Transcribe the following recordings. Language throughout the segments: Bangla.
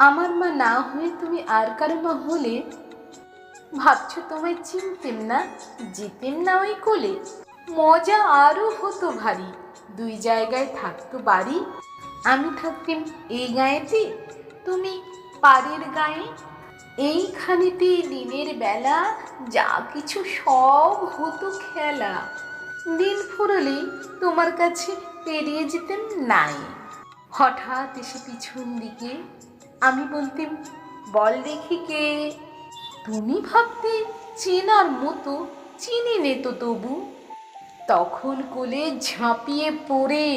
আমার মা না হয়ে তুমি আর কারও মা হলে? ভাবছ তোমায় চিনতেম না যেতেম না ওই কোলে? মজা আরও হতো ভারী, দুই জায়গায় থাকতো বাড়ি। আমি থাকতেম এই গায়েতে, তুমি পাড়ের গায়ে। এইখানেতে দিনের বেলা যা কিছু সব হতো খেলা। দিন ফুরলেই তোমার কাছে পেরিয়ে যেতেন নাই। হঠাৎ এসে পিছন দিকে আমি বলতেম, বল দেখি কে? তুমি ভাবতে চেনার মতো চিনি নে তো তবু। তখন কোলে ঝাঁপিয়ে পড়ে।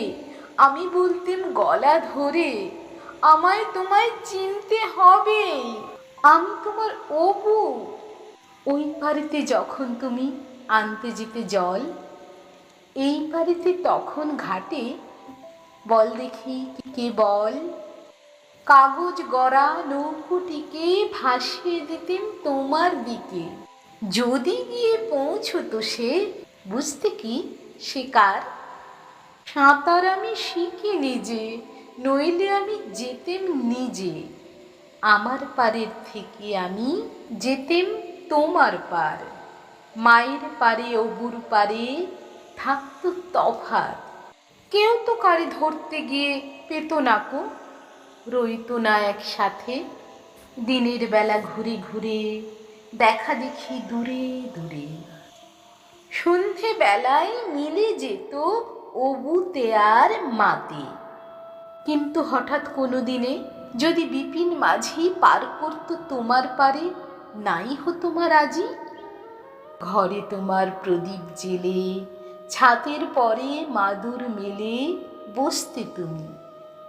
আমি বলতেম, গলা ধরে, আমায় তোমায় চিনতে হবে, আমি তোমার অবু। ওই বাড়িতে যখন তুমি আনতে যেতে জল, এই বাড়িতে তখন ঘাটে বল দেখি কে বল। কাগজ গড়া নৌকুটিকে ভাসিয়ে দিতেন তোমার দিকে। যদি গিয়ে পৌঁছতো সে, বুঝতে কি সে কার? সাঁতার আমি শিখি নিজে, নইলে আমি যেতেম নিজে। আমার পারের থেকে আমি যেতেম তোমার পার। মায়ের পারে, অবুর পারে থাকতো তফাত। কেউ তো কারে ধরতে গিয়ে পেত না কো। রইতো না একসাথে, দিনের বেলা ঘুরে ঘুরে, দেখা দেখি দূরে দূরে। সন্ধে বেলায় মিলে যেত অবুতে আর মাতে। কিন্তু হঠাৎ কোনো দিনে যদি বিপিন মাঝি পার করত তোমার পারে, নাই হতো তোমার রাজি। ঘরে তোমার প্রদীপ জেলে ছাতের পরে মাদুর মেলে বসতে তুমি।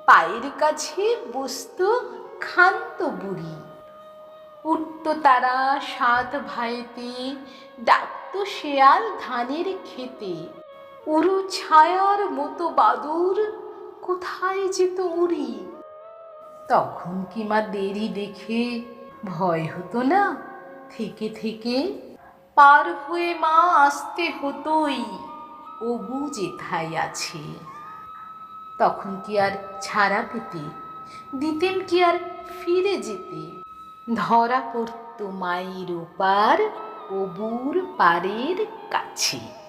পায়ের কাছে বসত ক্ষান্ত বুড়ি। উঠত তারা সাত ভাইতে, ডাকতো শেয়াল ধানের খেতে উরু ছায়ার মতো বাদুর, কোথায় যেত উড়ি? তখন কি মা দেরি দেখে ভয় হতো না? থেকে থেকে পার হয়ে মা আসতে হতোই। অবু যেথায় আছে। তখন কি আর ছাড়া পেতে? দিতেন কি আর ফিরে যেতে? ধরা পড়তো মায়ের ওপার অবুর পারের কাছে।